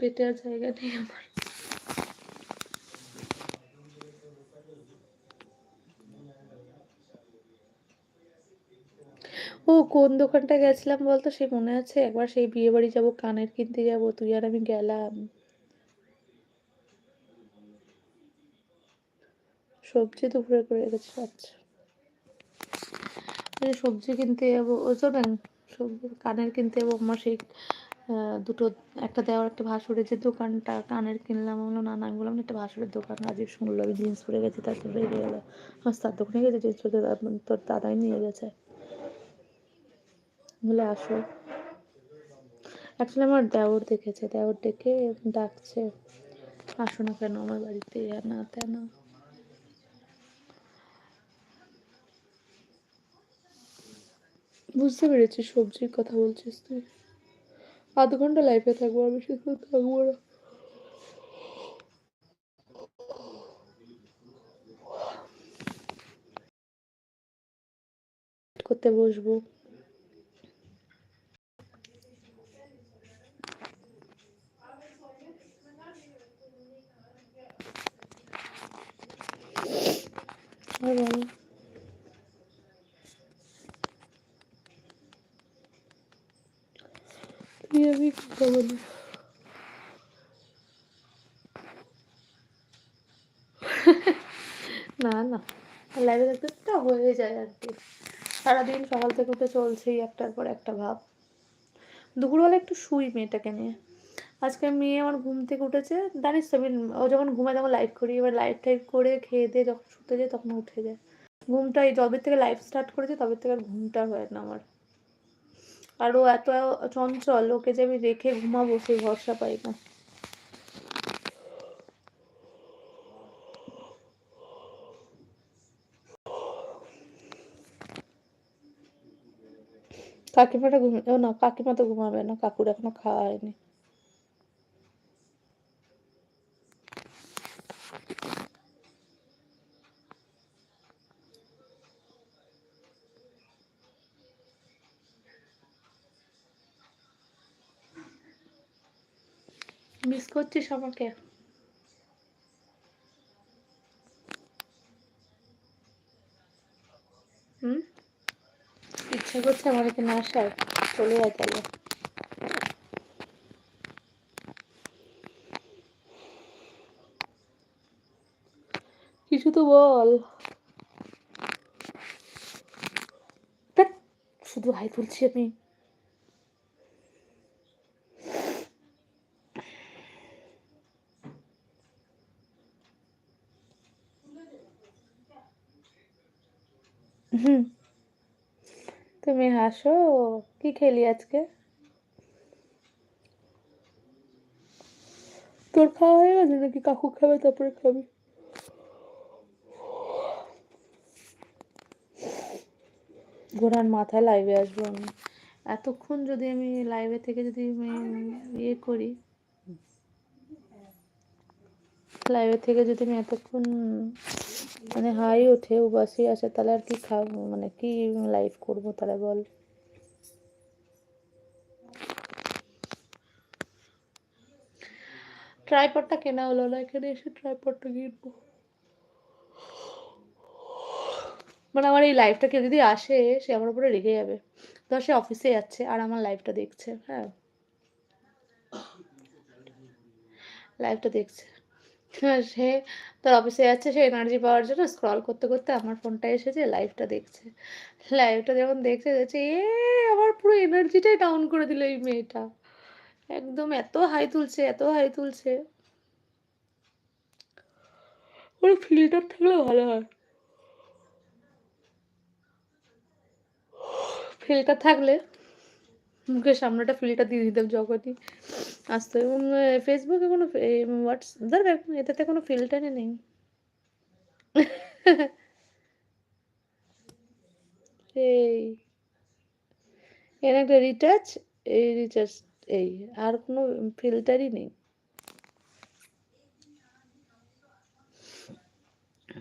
পেটে আর জায়গা নেই আমার। ও, কোন দোকানটা গেছিলাম বলতো? সে মনে আছে? একবার সেই বিয়ে বাড়ি যাব, কানের কিনতে যাব, তুই আর আমি গেলাম। সবজি দুপুরে করে রেখেছি আচ্ছা। সবজি কিনতে যাব ও শোনেন সবজি কানের কিনতে যাব আমার সেই দুটো, একটা দেওয়ার একটা ভাসুরের যে দোকানটা, কানের কিনলাম বলল না না, আমি বললাম একটা ভাসুরের দোকান, রাজীব শুনলো আমি জিন্স পরে গেছি তার তারপরে রেগে গেলো। আমার তার দোকানে গেছে জিন্স পরে তার- দাদাই নিয়ে গেছে। বলে, আসো। অ্যাকচুয়ালি আমার দেওর দেখেছে, দেওর দেখে ডাকছে, আসো না কেন, আমার বাড়িতে না তেন বুঝতে পেরেছি সবজির কথা বলছিস তুই? আধ ঘণ্টা লাইফে থাকব আমি সেখানে থাকব না। করতে বসবো। আর তুই আমি বলি না। না দেখতে তো হয়ে যায় আর কি। সারাদিন সকাল থেকে উঠে চলছেই একটার পর একটা ভাব। দুপুরবেলা একটু শুই মেয়েটাকে নিয়ে। আজকে মেয়ে আমার ঘুম থেকে উঠেছে। জানিস তো ও যখন ঘুমায় তখন লাইভ করি। এবার লাইভ টাইভ করে খেয়ে দিয়ে যখন শুতে যায় তখন উঠে যায়। ঘুমটা এই যবে থেকে লাইভ স্টার্ট করেছে তবে থেকে আর ঘুমটা হয় না আমার। আর ও এত চঞ্চল, ওকে যে আমি রেখে ঘুমাবো সেই ভরসা পাই না। কাকিমাটা ঘুম না, কাকিমা তো ঘুমাবে না, কাকুর এখনও খাওয়া হয়নি। মিস করছিস আমাকে? হুম? ইচ্ছা করছে আমার এখানে আসার। চলে যায় তাহলে। কিছু তো বল। শুধু হাই তুলছি আমি। হুম। তুমি হাসো, কি খেলি আজকে? তোর খাওয়া হয়ে গেছে নাকি কাকু খাবে, তারপরে খাবি? ঘোড়ার মাথায় লাইভে আসব আমি এতক্ষণ যদি আমি লাইভে থেকে যদি ইয়ে করি লাইভে থেকে যদি আমি এতক্ষণ মানে হাই ওঠে উবাসী আসে, তাহলে আর কি খাব মানে কি লাইভ করব তাহলে বল? ট্রাইপডটা কেনা হলো না, এখানে এসে ট্রাইপডটা কিনবো। মানে আমার এই লাইফটা কেউ যদি আসে, সে আমার উপরে রেগে যাবে। ধর সে অফিসে যাচ্ছে, আর আমার লাইফটা দেখছে হ্যাঁ। লাইফটা দেখছে। সে তার অফিসে যাচ্ছে, সে এনার্জি পাওয়ার জন্য স্ক্রল করতে করতে আমার ফোনটা এসেছে লাইভটা দেখছে। লাইভটা যখন দেখছে দেখছে, এ, আমার পুরো এনার্জিটাই ডাউন করে দিল এই মেয়েটা। একদম এত হাই তুলছে, এত হাই তুলছে। ওর ফিল্টার থাকলে ভালো হয়। ফিল্টার থাকলে মুখের সামনেটা ফিল্টার দিয়ে দিতাম যখনই। আসতো ফেসবুকে কোনো হোয়াটস দরকার এটাতে কোনো ফিল্টারই নেই। এই, এর একটা রিচার্জ এই রিচার্জ এই, আর কোনো ফিল্টারই নেই।